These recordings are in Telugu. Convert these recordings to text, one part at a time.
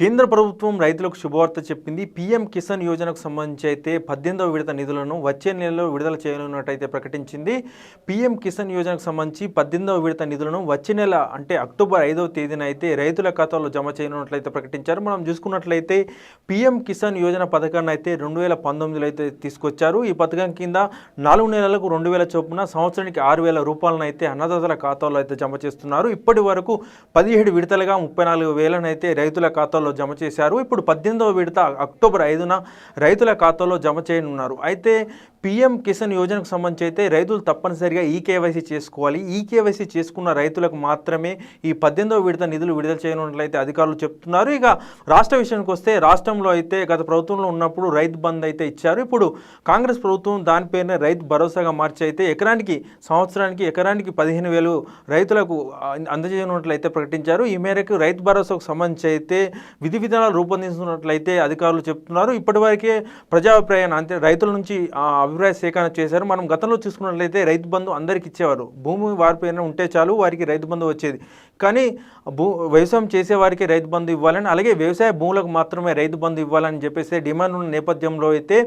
కేంద్ర ప్రభుత్వం రైతులకు శుభవార్త చెప్పింది. పీఎం కిసాన్ యోజనకు సంబంధించి అయితే పద్దెనిమిదవ విడత నిధులను వచ్చే నెలలో విడుదల చేయనున్నట్టయితే ప్రకటించింది. పీఎం కిసాన్ యోజనకు సంబంధించి పద్దెనిమిదవ విడత నిధులను వచ్చే నెల అంటే అక్టోబర్ ఐదవ తేదీన అయితే రైతుల ఖాతాలో జమ చేయనున్నట్లయితే ప్రకటించారు. మనం చూసుకున్నట్లయితే పీఎం కిసాన్ యోజన పథకాన్ని అయితే రెండు వేల పంతొమ్మిదిలో అయితే తీసుకొచ్చారు. ఈ పథకం కింద నాలుగు నెలలకు రెండు వేల చొప్పున సంవత్సరానికి ఆరు వేల రూపాయలను అయితే అన్నదాతల ఖాతాలో అయితే జమ చేస్తున్నారు. ఇప్పటి వరకు పదిహేడు విడతలుగా ముప్పై నాలుగు వేలను అయితే రైతుల ఖాతాలో జమ చేశారు. ఇప్పుడు పద్దెనిమిదవ విడత అక్టోబర్ ఐదున రైతుల ఖాతాలో జమ చేయనున్నారు. అయితే పీఎం కిసాన్ యోజనకు సంబంధించి అయితే రైతులు తప్పనిసరిగా ఈ కేవైసీ చేసుకోవాలి. ఈ కేవైసీ చేసుకున్న రైతులకు మాత్రమే ఈ పద్దెనిమిదవ విడత నిధులు విడుదల చేయనున్నట్లయితే అధికారులు చెప్తున్నారు. ఇక రాష్ట్ర విషయానికి వస్తే రాష్ట్రంలో అయితే గత ప్రభుత్వంలో ఉన్నప్పుడు రైతు బంద్ అయితే ఇచ్చారు. ఇప్పుడు కాంగ్రెస్ ప్రభుత్వం దాని పేరునే రైతు భరోసాగా మార్చి అయితే ఎకరానికి సంవత్సరానికి ఎకరానికి పదిహేను వేలు రైతులకు అందజేయనున్నట్లయితే ప్రకటించారు. ఈ మేరకు రైతు భరోసాకు సంబంధించి అయితే విధి విధానాలు రూపొందించినట్లయితే అధికారులు చెప్తున్నారు. ఇప్పటివరకే ప్రజాభిప్రాయాన్ని అంటే రైతుల నుంచి అభిప్రాయ సేకరణ చేశారు. మనం గతంలో చూసుకున్నట్లయితే రైతు బంధు అందరికి ఇచ్చేవారు. భూమి వారి పేరున ఉంటే చాలు వారికి రైతు బంధు వచ్చేది. కానీ భూ వ్యవసాయం చేసేవారికి రైతు బంధు ఇవ్వాలని అలాగే వ్యవసాయ భూములకు మాత్రమే రైతు బంధు ఇవ్వాలని చెప్పేసి డిమాండ్ ఉన్న నేపథ్యంలో అయితే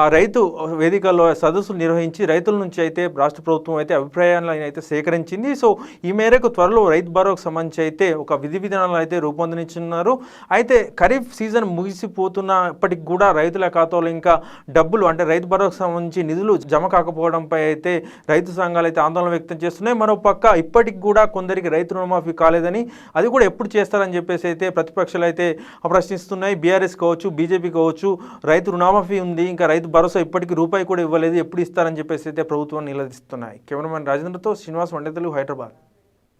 ఆ రైతు వేదికల్లో సదస్సులు నిర్వహించి రైతుల నుంచి అయితే రాష్ట్ర ప్రభుత్వం అయితే అభిప్రాయాలను అయితే సేకరించింది. సో ఈ మేరకు త్వరలో రైతు భరోకు సంబంధించి అయితే ఒక విధి విధానాలు అయితే రూపొందించున్నారు అయితే ఖరీఫ్ సీజన్ ముగిసిపోతున్నప్పటికి కూడా రైతుల ఖాతాలో ఇంకా డబ్బులు అంటే రైతు భరోకు సంబంధించి నిధులు జమ కాకపోవడంపై అయితే రైతు సంఘాలు అయితే ఆందోళన వ్యక్తం చేస్తున్నాయి. మరో పక్క ఇప్పటికి కూడా కొందరికి రైతు రుణమాఫీ కాలేదని అది కూడా ఎప్పుడు చేస్తారని చెప్పేసి అయితే ప్రతిపక్షాలు అయితే ప్రశ్నిస్తున్నాయి. బీఆర్ఎస్ కావచ్చు బీజేపీ కావచ్చు రైతు రుణమాఫీ ఉంది ఇంకా రైతు భరోసా ఇప్పటికీ రూపాయి కూడా ఇవ్వలేదు ఎప్పుడు ఇస్తారని చెప్పేసి అయితే ప్రభుత్వం నిలదీస్తున్నాయి. కెమెరామెన్ రాజేంద్రతో శ్రీనివాస్ వండేతలు హైదరాబాద్.